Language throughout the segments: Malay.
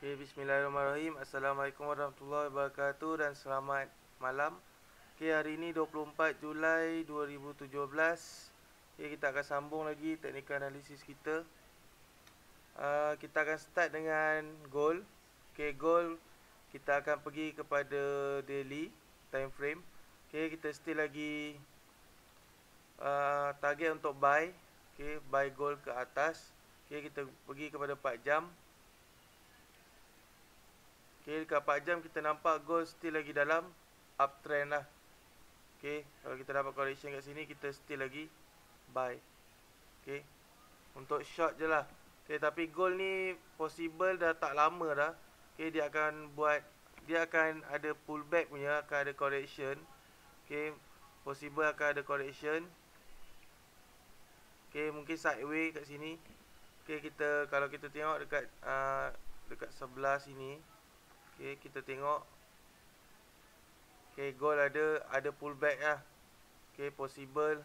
Okay, Bismillahirrahmanirrahim. Assalamualaikum warahmatullahi wabarakatuh Dan selamat malam. Okay, hari ini 24 Julai 2017 Okay, kita akan sambung lagi teknikal analisis kita. Uh, Kita akan start dengan goal. Okay, goal Kita akan pergi kepada daily time frame. Okay, kita still lagi uh, Target untuk buy. Okay, buy goal ke atas. Okay, kita pergi kepada 4 jam Okay, dekat 4 jam kita nampak gold still lagi dalam uptrend lah. Okay, kalau kita dapat correction kat sini, kita still lagi buy. Okay, untuk short je lah. Okay, tapi gold ni possible dah tak lama dah. Okay, dia akan buat, dia akan ada pullback punya, akan ada correction. Okay, possible akan ada correction. Okay, mungkin sideways kat sini. Okay, kita kalau kita tengok dekat uh, dekat sebelah sini. Okay, kita tengok. Okay, gold ada Ada pullback lah. Okay, possible.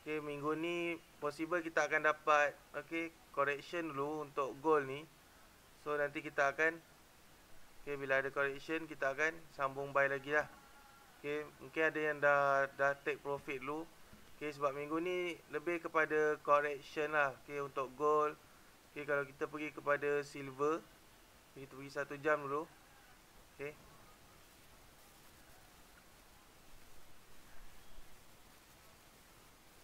Okay, minggu ni Possible kita akan dapat Okay, correction dulu Untuk gold ni. So, nanti kita akan Okay, bila ada correction Kita akan sambung buy lagi lah. Okay, mungkin ada yang dah Dah take profit dulu. Okay, sebab minggu ni Lebih kepada correction lah Okay, untuk gold Okay, kalau kita pergi kepada silver kita pergi satu jam dulu. Okay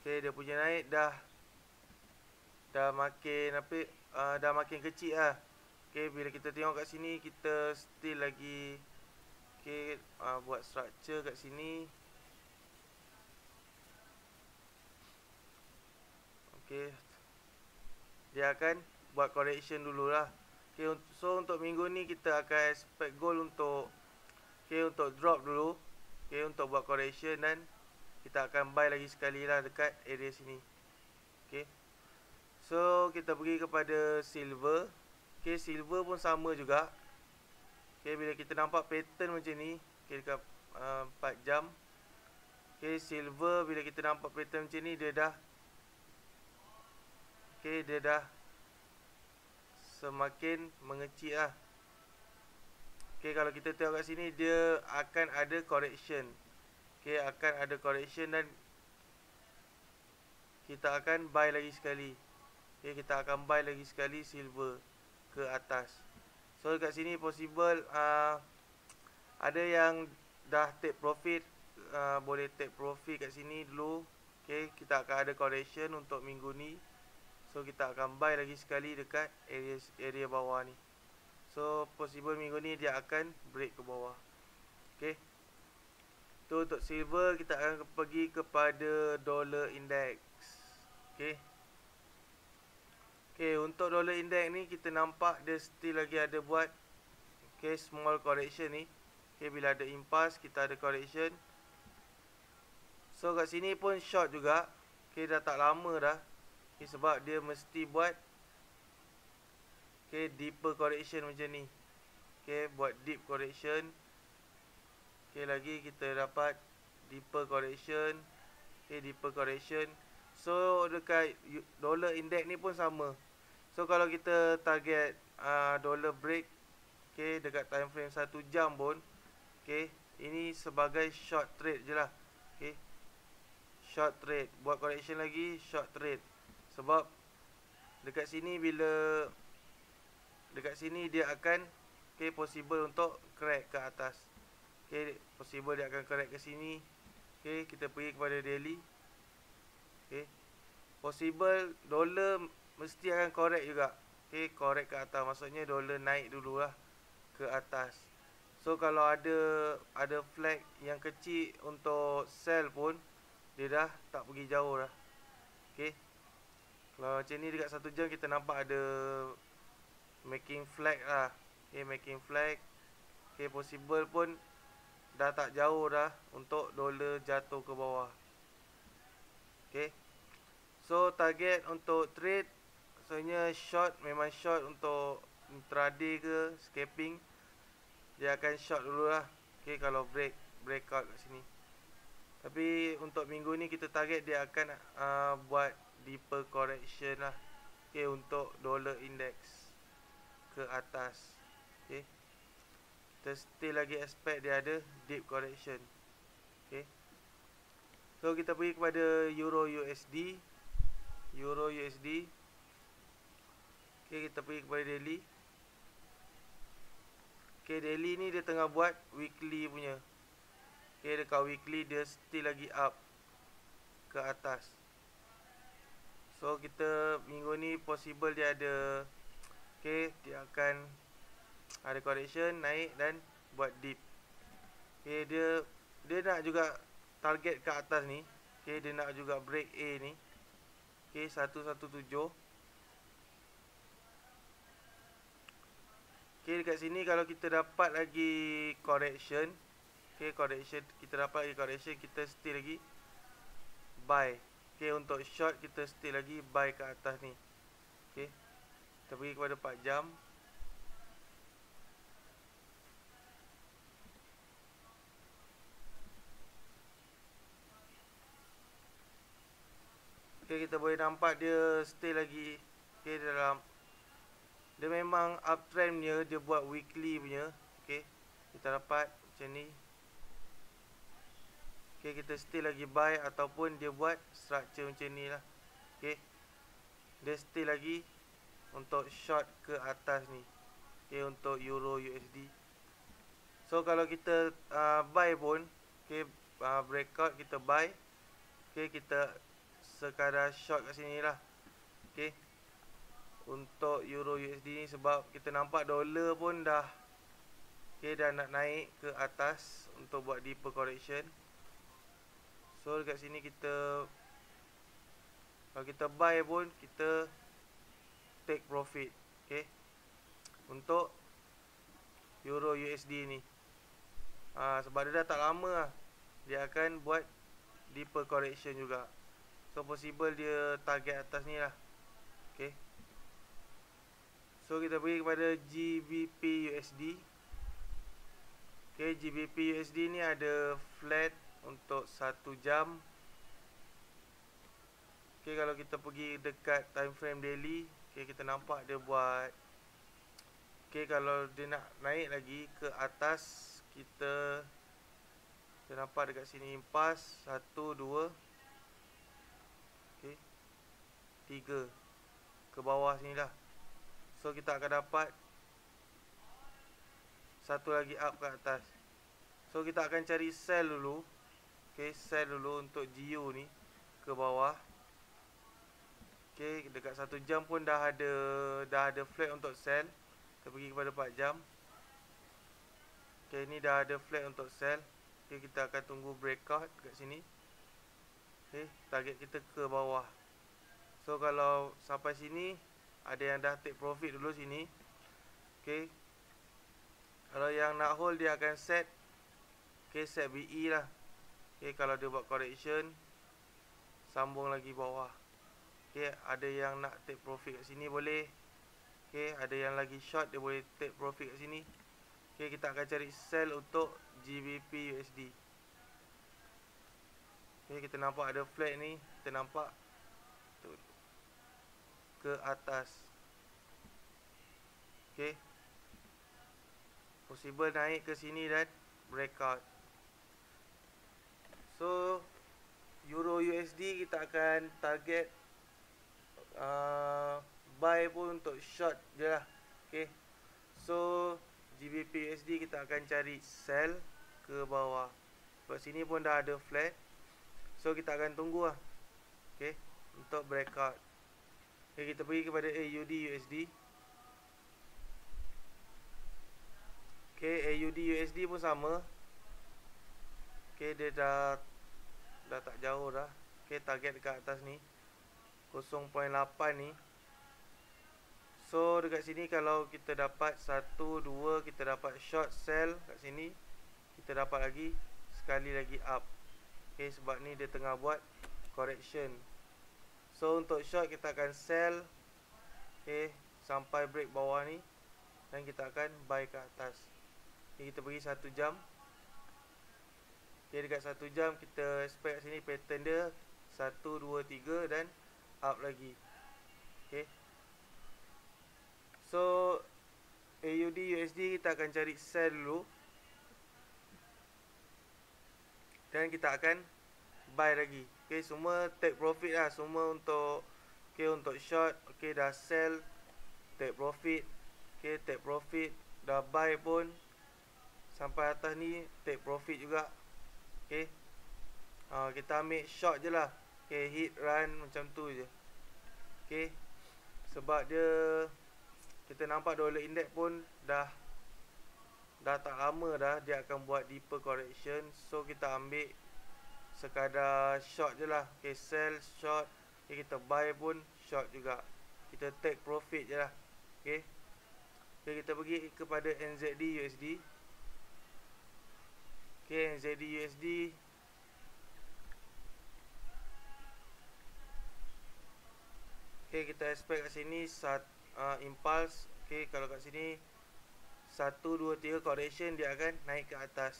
Okay dia punya naik dah Dah makin apa uh, Dah makin kecil lah. Okay bila kita tengok kat sini Kita still lagi Okay uh, Buat structure kat sini. Okay Dia akan Buat correction dululah Okay, so untuk minggu ni kita akan expect goal untuk okay, untuk drop dulu. Okay, untuk buat correction dan kita akan buy lagi sekali lah dekat area sini. Okay. So, kita pergi kepada silver. Okay, silver pun sama juga. Okay, bila kita nampak pattern macam ni. Okay, dekat uh, 4 jam. Okay, silver bila kita nampak pattern macam ni dia dah. Okay, dia dah semakin mengecil lah. Okay kalau kita tengok kat sini dia akan ada correction. Okay akan ada correction dan Kita akan buy lagi sekali. Okay kita akan buy lagi sekali silver ke atas. So kat sini possible uh, Ada yang dah take profit uh, Boleh take profit kat sini dulu. Okay kita akan ada correction untuk minggu ni So kita akan buy lagi sekali dekat area area bawah ni. So possible minggu ni dia akan break ke bawah. Okay. Tu untuk silver kita akan pergi kepada dollar index. Okay. Okay untuk dollar index ni kita nampak dia still lagi ada buat okay small correction ni. Okay bila ada impasse kita ada correction. So kat sini pun short juga. Okay dah tak lama dah Okay, sebab dia mesti buat Okay, deeper correction macam ni. Okay, buat deep correction. Okay, lagi kita dapat Deeper correction. Okay, deeper correction. So, dekat dollar index ni pun sama. So, kalau kita target uh, Dollar break Okay, dekat time frame 1 jam pun Okay, ini sebagai short trade je lah Okay Short trade. Buat correction lagi Short trade sebab dekat sini bila dekat sini dia akan okay, possible untuk crack ke atas. Okay, possible dia akan crack ke sini. Okay, kita pergi kepada daily. Okay. Possible dollar mesti akan correct juga. Okay, correct ke atas. Maksudnya dollar naik dulu lah ke atas. So kalau ada ada flag yang kecil untuk sell pun dia dah tak pergi jauh dah. Okay. Kalau macam ni dekat satu jam kita nampak ada making flag lah. Okay, making flag. Okay, possible pun dah tak jauh dah untuk dollar jatuh ke bawah. Okay. So, target untuk trade. Maksudnya short, memang short untuk intraday ke scalping. Dia akan short dulu lah. Okay, kalau break, breakout kat sini. Tapi untuk minggu ni kita target dia akan uh, buat deeper correction lah. Okay, untuk dollar index ke atas. Okey kita still lagi expect dia ada deep correction. Okey so kita pergi kepada euro USD euro USD okey kita pergi kepada daily. Okey daily ni dia tengah buat weekly punya. Okey dekat weekly dia still lagi up ke atas So kita minggu ni possible dia ada Okay dia akan Ada correction naik dan buat dip. Okay dia Dia nak juga target ke atas ni Okay dia nak juga break A ni Okay 117 Okay dekat sini kalau kita dapat lagi correction Okay correction Kita dapat lagi correction kita still lagi Buy Okey untuk short kita still lagi buy ke atas ni. Okey. Kita pergi kepada 4 jam. Okey kita boleh nampak dia still lagi okey dalam dia memang uptrend dia dia buat weekly punya. Okey. Kita dapat macam ni Okay, kita still lagi buy ataupun dia buat structure macam ni lah. Okay. Dia still lagi untuk short ke atas ni. Okay, untuk Euro USD. So, kalau kita uh, buy pun, okay, uh, breakout kita buy. Okay, kita sekadar short kat sini lah. Okay. Untuk Euro USD ni sebab kita nampak dollar pun dah Okay, dah nak naik ke atas untuk buat deeper correction. So dekat sini kita Kalau kita buy pun Kita Take profit Okay? Untuk Euro USD ni. Ha, Sebab dia dah tak lama lah Dia akan buat Deeper correction juga. So possible dia target atas ni lah Okay? So kita pergi kepada GBP USD Okay GBP USD ni ada flat untuk satu jam. Ok kalau kita pergi dekat time frame daily ok kita nampak dia buat ok kalau dia nak naik lagi ke atas kita kita nampak dekat sini impas satu dua ok tiga ke bawah sini lah. So kita akan dapat satu lagi up ke atas. So kita akan cari sell dulu Okay, sell dulu untuk GU ni ke bawah. Okay, dekat satu jam pun dah ada dah ada flag untuk sell. Kita pergi kepada 4 jam. Okay, ni dah ada flag untuk sell. Okay, kita akan tunggu breakout dekat sini. Okay, target kita ke bawah. So, kalau sampai sini, ada yang dah take profit dulu sini. Okay. Kalau yang nak hold, dia akan set. Okay, set BE lah. Okay, kalau dia buat correction Sambung lagi bawah. Okay, ada yang nak take profit kat sini boleh. Okay, ada yang lagi short dia boleh take profit kat sini. Okay, kita akan cari sell untuk GBP USD Okay, kita nampak ada flag ni Kita nampak Ke atas. Okay Possible naik ke sini dan breakout So Euro USD kita akan target uh, Buy pun untuk short je lah. Okay. So GBP USD kita akan cari sell ke bawah. Sebab sini pun dah ada flat. So kita akan tunggu lah. Okay. Untuk breakout. Okay kita pergi kepada AUD USD Okay AUD USD pun sama Okay dia dah Dah tak jauh dah. Okay target dekat atas ni 0.8 ni. So dekat sini kalau kita dapat 1, 2 Kita dapat short sell kat sini Kita dapat lagi Sekali lagi up. Okay sebab ni dia tengah buat Correction. So untuk short kita akan sell Okay Sampai break bawah ni. Dan kita akan buy ke atas. Okay kita pergi 1 jam Okay, dekat satu jam kita expect sini pattern dia satu dua tiga dan up lagi. Okay. So akan cari sell dulu. Dan kita akan buy lagi. Okey semua take profit lah. Semua untuk okey untuk short okey dah sell take profit. Okey take profit. Dah buy pun sampai atas ni take profit juga okey. Uh, kita ambil short je lah. Okey hit run macam tu je. Okey. Sebab dia kita nampak dollar index pun dah dah tak lama dah dia akan buat deeper correction. So kita ambil sekadar short je lah. Okay, sell short. Okay, kita buy pun short juga. Kita take profit je lah. Okay. okay kita pergi kepada NZD USD okay, NZD USD okay, kita expect kat sini satu uh, impulse. Okey kalau kat sini 1 2 3 correction dia akan naik ke atas.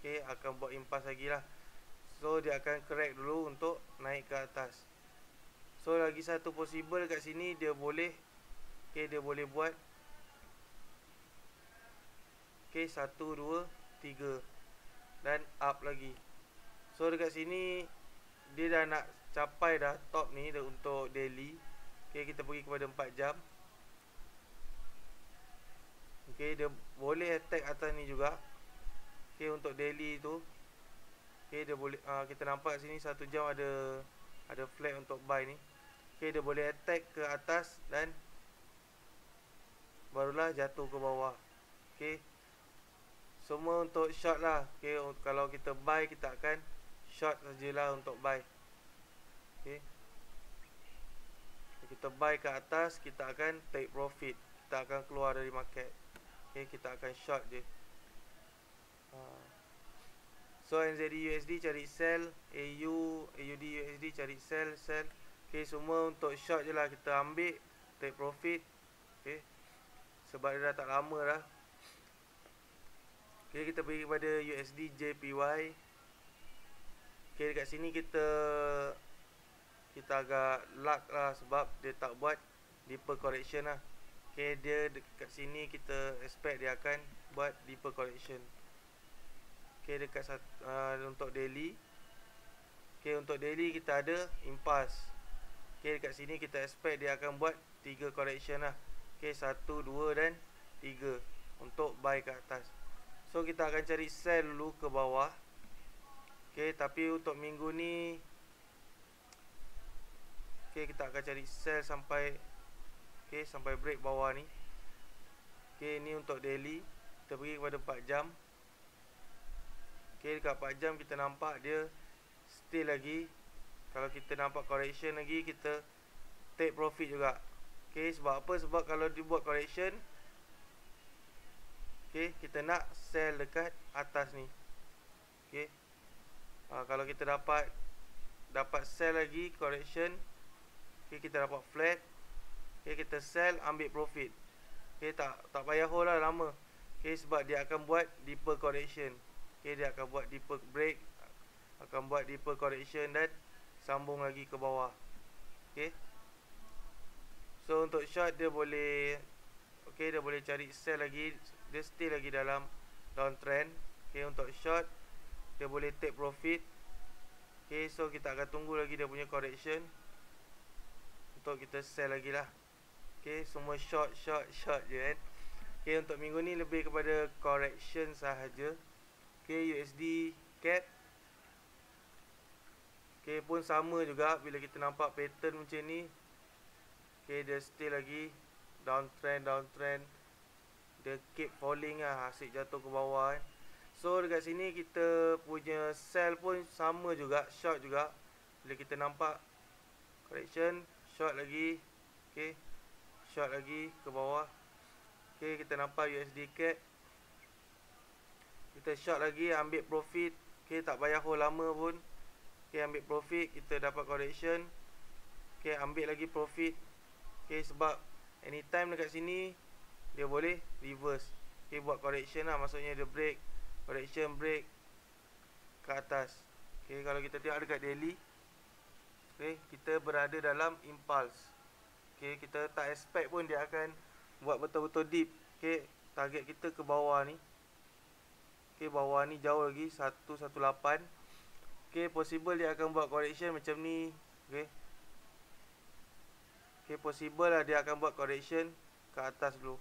Okey akan buat impulse lagi lah. So dia akan correct dulu untuk naik ke atas. So lagi satu possible kat sini dia boleh okey dia boleh buat okey 1 2 3 dan up lagi so dekat sini dia dah nak capai dah top ni untuk daily okey kita pergi kepada 4 jam Okey, dia boleh attack atas ni juga. Okey, untuk daily tu. Okey, dia boleh uh, kita nampak sini satu jam ada ada flag untuk buy ni. Okey, dia boleh attack ke atas dan barulah jatuh ke bawah. Okey. Semua untuk short lah. Okey, kalau kita buy kita akan short sajalah untuk buy. Okey. Kita buy ke atas, kita akan take profit. Kita akan keluar dari market. Okay, kita akan short je. Ha. So NZD USD cari sell, AU, AUD USD cari sell, sell. Okay, semua untuk short je lah kita ambil, take profit. Okay. Sebab dia dah tak lama dah. Okay, kita pergi kepada USD JPY. Okay, dekat sini kita kita agak luck lah sebab dia tak buat deeper correction lah. Okay, dia dekat sini kita expect dia akan buat deeper correction. Okay, dekat uh, untuk daily. Okay, untuk daily kita ada impulse. Okay, dekat sini kita expect dia akan buat 3 correction lah. Okay, 1, 2 dan 3 untuk buy ke atas. So, kita akan cari sell dulu ke bawah. Okay, tapi untuk minggu ni. Okay, kita akan cari sell sampai Okey, sampai break bawah ni. Okey, ni untuk daily. Kita pergi kepada 4 jam. Okey, dekat 4 jam kita nampak dia still lagi. Kalau kita nampak correction lagi, kita take profit juga. Okey, sebab apa? Sebab kalau dia buat correction, okey, kita nak sell dekat atas ni. Okey. Ha, kalau kita dapat dapat sell lagi correction, okey, kita dapat flat, Okay, kita sell ambil profit. Okay, tak tak payah hold lah lama. Okay, sebab dia akan buat deeper correction. Okay, dia akan buat deeper break. Akan buat deeper correction dan sambung lagi ke bawah. Okay. So, untuk short dia boleh. Okay, dia boleh cari sell lagi. Dia still lagi dalam downtrend. Okay, untuk short. Dia boleh take profit. Okay, so kita akan tunggu lagi dia punya correction. Untuk kita sell lagi lah. Okay, semua short, short, short je kan Okay, untuk minggu ni lebih kepada correction sahaja Okay, USD CAD Okay, pun sama juga bila kita nampak pattern macam ni Okay, dia still lagi downtrend, downtrend Dia keep falling lah, asyik jatuh ke bawah kan So, dekat sini kita punya sell pun sama juga, short juga. Bila kita nampak correction, short lagi Okay. Short lagi ke bawah Okay. Kita nampak USD CAD Kita short lagi ambil profit Okay. Tak payah hold lama pun Okay. Ambil profit kita dapat correction Okay. Ambil lagi profit Okay. Sebab anytime dekat sini Dia boleh reverse. Okay buat correction lah maksudnya dia break Correction break Ke atas. Okay kalau kita tengok dekat daily Okay kita berada dalam impulse. Okay, kita tak expect pun dia akan buat betul-betul deep. Okay, target kita ke bawah ni. Okey bawah ni jauh lagi 118 okey possible dia akan buat correction macam ni. Okey okey possible lah dia akan buat correction ke atas dulu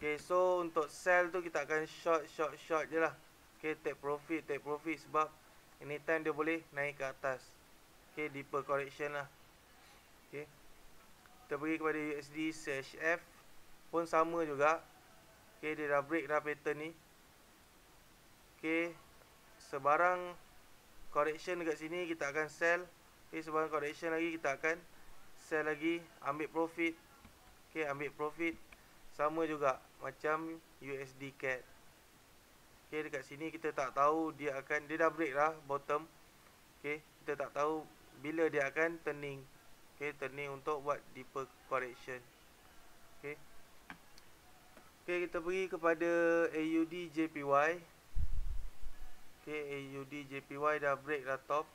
okey so untuk sell tu kita akan short short short je lah. Okey take profit take profit sebab anytime dia boleh naik ke atas. Okey deeper correction lah. Okey kita pergi kepada USD CHF pun sama juga. Okey dia dah break dah pattern ni. Okey sebarang correction dekat sini kita akan sell. Okey sebarang correction lagi kita akan sell lagi ambil profit. Okey ambil profit sama juga macam USD CAD okey dekat sini kita tak tahu dia akan dia dah break dah bottom okey kita tak tahu bila dia akan turning okey turning untuk buat deeper correction okey Okey, kita pergi kepada AUD JPY. Okey, AUD JPY dah break dah top.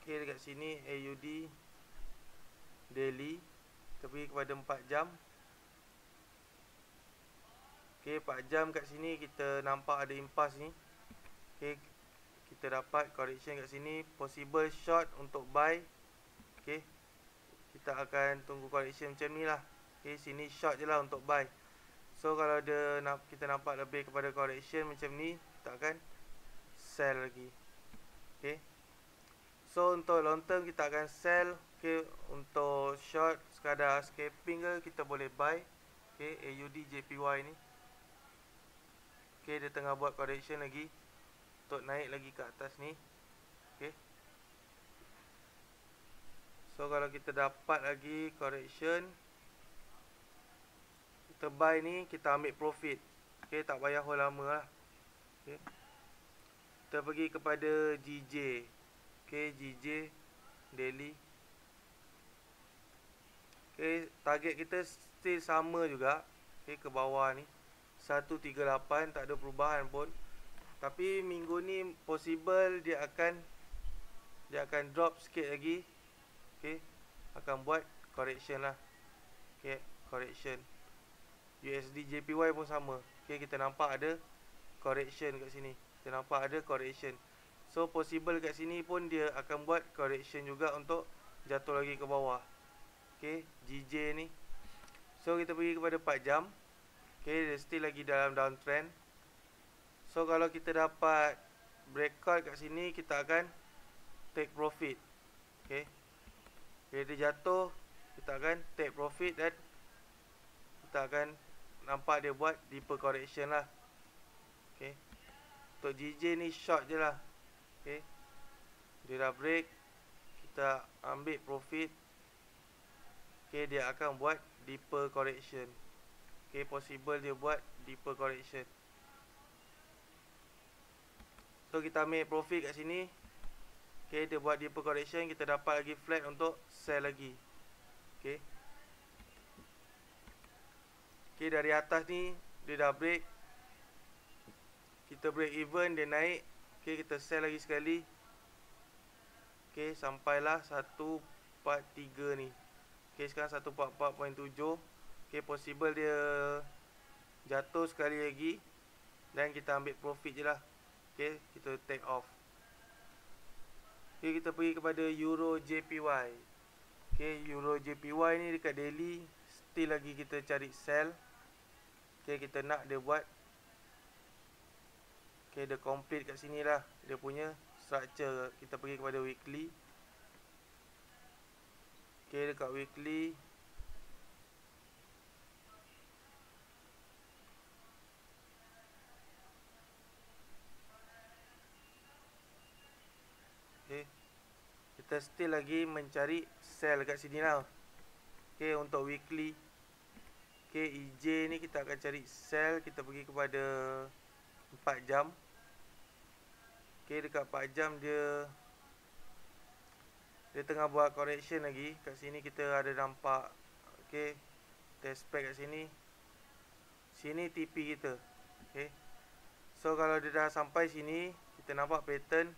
Okey, dekat sini AUD daily. Pergi kepada 4 jam. Okey, 4 jam kat sini kita nampak ada impas ni. Okey, kita dapat correction kat sini, possible short untuk buy. Okey. Kita akan tunggu correction macam ni lah. Okay, sini short je lah untuk buy. So, kalau dia nak kita nampak lebih kepada correction macam ni, kita akan sell lagi. Okay. So, untuk long term kita akan sell. Okay, untuk short sekadar scalping ke, kita boleh buy. Okay, AUD JPY ni. Okay, dia tengah buat correction lagi. Untuk naik lagi ke atas ni. Okay. So, kalau kita dapat lagi correction kita buy ni kita ambil profit okey tak payah hold lama lah okey kita pergi kepada GJ okey GJ daily okey target kita still sama juga. Okey ke bawah ni. 138 tak ada perubahan pun. Tapi minggu ni possible dia akan dia akan drop sikit lagi. Okey akan buat correction lah. Okey correction. USD JPY pun sama. Okay kita nampak ada Correction kat sini. Kita nampak ada correction. So possible kat sini pun dia akan buat correction juga untuk Jatuh lagi ke bawah Okay GJ ni. So kita pergi kepada 4 jam. Okay dia still lagi dalam downtrend. So kalau kita dapat Breakout kat sini kita akan Take profit. Okay Okay dia jatuh Kita akan take profit dan Kita akan nampak dia buat deeper correction lah. Okay Untuk GJ ni short je lah. Okay Dia dah break Kita ambil profit Okay dia akan buat deeper correction. Okay possible dia buat deeper correction. So kita ambil profit kat sini. Okay dia buat deeper correction Kita dapat lagi flat untuk sell lagi. Okay. Okay dari atas ni Dia dah break. Kita break even Dia naik. Okay kita sell lagi sekali. Okay sampailah 143 ni Okay sekarang 144.7 Okay possible dia Jatuh sekali lagi Dan kita ambil profit je lah. Okay kita take off. Okay kita pergi kepada Euro JPY Okay Euro JPY ni dekat daily Still lagi kita cari sell. Okay, kita nak dia buat. Okay, dia complete kat sini lah Dia punya structure. Kita pergi kepada weekly Okay, dekat weekly. Okay Kita still lagi mencari sell kat sini lah. Okay, untuk weekly. Okay, EJ ni kita akan cari sell Kita pergi kepada 4 jam. Okay, dekat 4 jam dia Dia tengah buat correction lagi. Kat sini kita ada nampak Okay Test spec kat sini. Sini TP kita Okay So, kalau dia dah sampai sini Kita nampak pattern.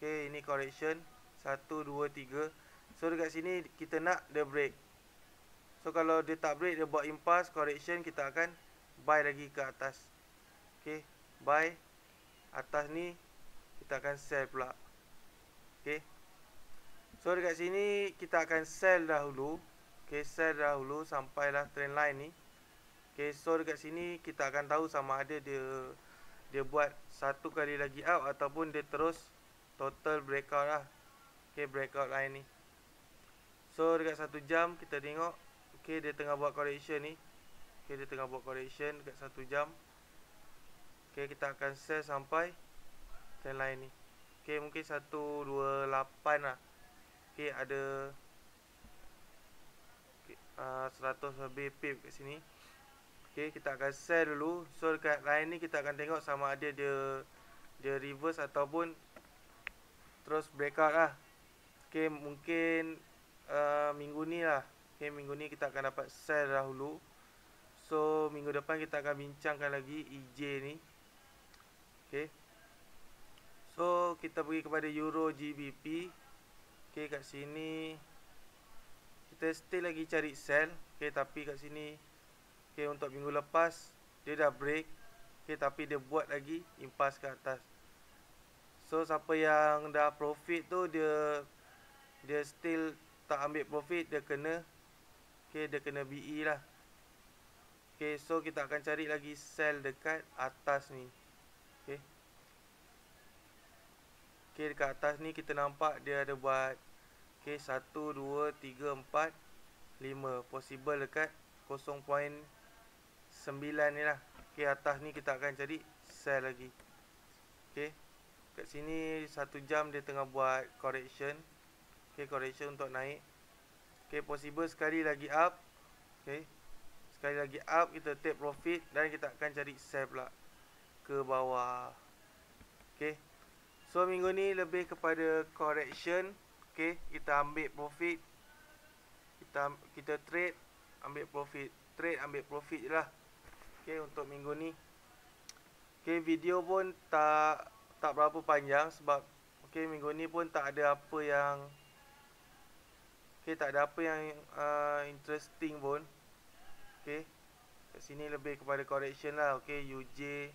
Okay, ini correction. 1, 2, 3 So, dekat sini kita nak the break. So kalau dia tak break dia buat impasse correction kita akan buy lagi ke atas. Okey, buy atas ni kita akan sell pula. Okey. So dekat sini kita akan sell dahulu. Okey, sell dahulu sampailah trend line ni. Okey, so dekat sini kita akan tahu sama ada dia dia buat satu kali lagi out ataupun dia terus total breakout lah. Okey, breakout line ni. So dekat satu jam kita tengok Okay, dia tengah buat correction ni. Okay, dia tengah buat correction dekat satu jam. Okay, kita akan sell sampai trend line ni. Okay, mungkin 128 lah. Okay, ada okay, uh, 100 lebih pip kat sini. Okay, kita akan sell dulu. So, dekat line ni kita akan tengok sama ada dia dia reverse ataupun terus breakout lah. Okay, mungkin uh, minggu ni lah. Okay, minggu ni kita akan dapat sell dahulu. So, minggu depan kita akan bincangkan lagi EJ ni. Okay. So, kita pergi kepada Euro GBP. Okay, kat sini. Kita still lagi cari sell. Okay, tapi kat sini. Okay, untuk minggu lepas. Dia dah break. Okay, tapi dia buat lagi impas ke atas. So, siapa yang dah profit tu, dia dia still tak ambil profit, dia kena Okay, dia kena BE lah. Okay, so kita akan cari lagi sell dekat atas ni. Okay. Okay, dekat atas ni kita nampak dia ada buat. Okay, 1, 2, 3, 4, 5. Possible dekat 0.9 ni lah. Okay, atas ni kita akan cari sell lagi. Okay. Kat sini 1 jam dia tengah buat correction. Okay, correction untuk naik. Okay, possible sekali lagi up. Okay. Sekali lagi up, kita take profit dan kita akan cari sell pula ke bawah. Okay. So, minggu ni lebih kepada correction. Okay, kita ambil profit. Kita kita trade, ambil profit. Trade, ambil profit je lah. Okay, untuk minggu ni. Okay, video pun tak tak berapa panjang sebab okay, minggu ni pun tak ada apa yang Okay, tak ada apa yang uh, interesting pun. Okay. Kat sini lebih kepada correction lah. Okay, UJ.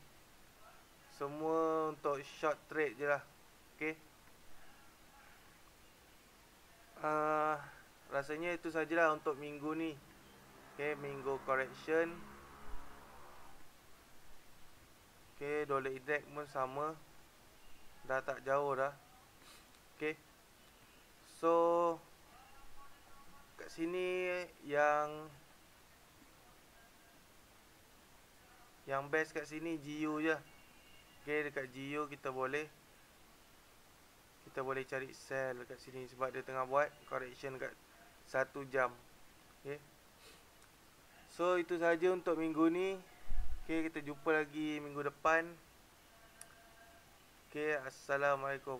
Semua untuk short trade je lah. Okay. Uh, rasanya itu sajalah untuk minggu ni. Okay, minggu correction. Okay, dollar index pun sama. Dah tak jauh dah. Okay. So, kat sini yang yang best kat sini GU je. Okey dekat GU kita boleh kita boleh cari sell dekat sini sebab dia tengah buat correction kat 1 jam. Okey. So itu saja untuk minggu ni. Okey kita jumpa lagi minggu depan. Okey assalamualaikum.